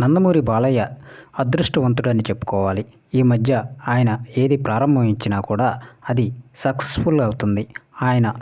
నందమూరి బాలయ్య అదృష్టవంతుడని చెప్పుకోవాలి. ఈ మధ్య ఆయన ఏది ప్రారంభించినా కూడా అది సక్సెస్ఫుల్ అవుతుంది. ఆయన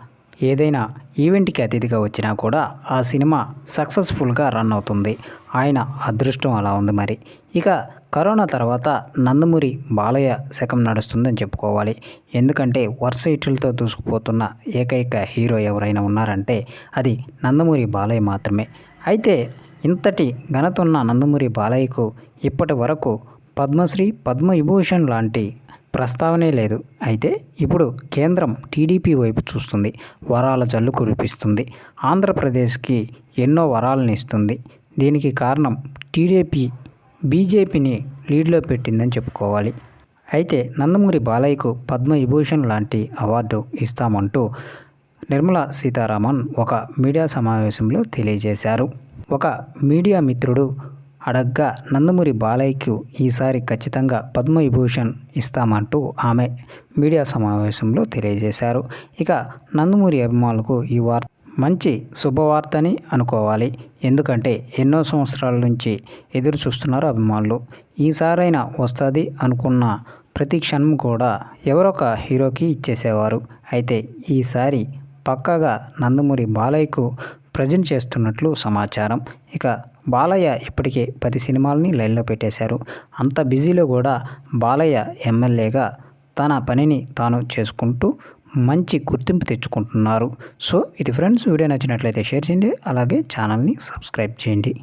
ఏదైనా ఈవెంట్కి అతిథిగా వచ్చినా కూడా ఆ సినిమా సక్సెస్ఫుల్గా రన్ అవుతుంది. ఆయన అదృష్టం అలా ఉంది మరి. ఇక కరోనా తర్వాత నందమూరి బాలయ్య శకం నడుస్తుందని చెప్పుకోవాలి. ఎందుకంటే వరుస ఇటులతో దూసుకుపోతున్న ఏకైక హీరో ఎవరైనా ఉన్నారంటే అది నందమూరి బాలయ్య మాత్రమే. అయితే ఇంతటి ఘనత ఉన్న నందమూరి బాలయ్యకు ఇప్పటి వరకు పద్మశ్రీ పద్మవిభూషణ్ లాంటి ప్రస్తావనే లేదు. అయితే ఇప్పుడు కేంద్రం టీడీపీ వైపు చూస్తుంది. వరాల జల్లు కురిపిస్తుంది. ఆంధ్రప్రదేశ్కి ఎన్నో వరాలను ఇస్తుంది. దీనికి కారణం టీడీపీ బీజేపీని లీడ్లో పెట్టిందని చెప్పుకోవాలి. అయితే నందమూరి బాలయ్యకు పద్మవిభూషణ్ లాంటి అవార్డు ఇస్తామంటూ నిర్మలా సీతారామన్ ఒక మీడియా సమావేశంలో తెలియజేశారు. ఒక మీడియా మిత్రుడు అడగ్గా నందమూరి బాలయ్యకు ఈసారి ఖచ్చితంగా పద్మవిభూషణ్ ఇస్తామంటూ ఆమె మీడియా సమావేశంలో తెలియజేశారు. ఇక నందమూరి అభిమానులకు ఈ వార్త మంచి శుభవార్తని అనుకోవాలి. ఎందుకంటే ఎన్నో సంవత్సరాల నుంచి ఎదురు చూస్తున్నారు అభిమానులు. ఈసారైనా వస్తుంది అనుకున్న ప్రతి క్షణం కూడా ఎవరొక హీరోకి ఇచ్చేసేవారు. అయితే ఈసారి పక్కగా నందమూరి బాలయ్యకు ప్రజెంట్ చేస్తున్నట్లు సమాచారం. ఇక బాలయ్య ఇప్పటికే పది సినిమాలని లైన్లో పెట్టేశారు. అంత బిజీలో కూడా బాలయ్య ఎమ్మెల్యేగా తన పనిని తాను చేసుకుంటూ మంచి గుర్తింపు తెచ్చుకుంటున్నారు. సో ఇది ఫ్రెండ్స్ వీడియో నచ్చినట్లయితే షేర్ చేయండి. అలాగే ఛానల్ని సబ్స్క్రైబ్ చేయండి.